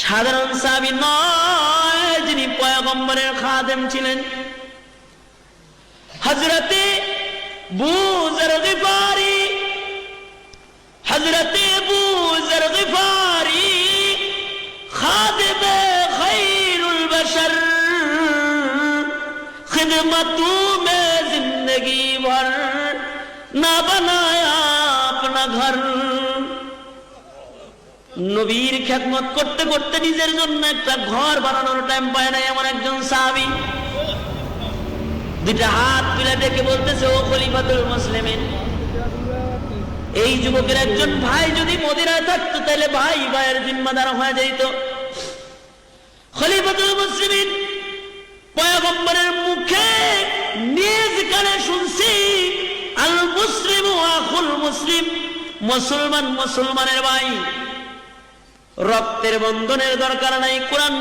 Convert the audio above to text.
সাধারণ সাহাবি নয় যিনি পয়গম্বরের খাদেম ছিলেন। হজরতে বুজর গিফারি হজরতে বুজর গিফারি, খাদেমে খৈরুল বশর, খিদমতু মে জিন্দগি ভর, না বানায়া আপনা ঘর। নবীর খেদমত করতে করতে নিজের জন্য একটা ঘর বানানোর টাইম পায় না এমন একজন সাহাবি। দুইটা হাত তুলে ডেকে বলতেছে, ও খলিফাতুল মুসলিমিন, এই যুবকের একজন ভাই যদি মদিনায় থাকতো, তাহলে ভাই ভাইয়ের জিম্মাদার হয়ে যেত। খলিফাতুল মুসলিমিন পয়গম্বরের মুখে নিজ কানে শুনছি, আল মুসলিম আখুল মুসলিম, মুসলমান মুসলমানের ভাই। রক্তের বন্ধনের দরকার নাই কোরআন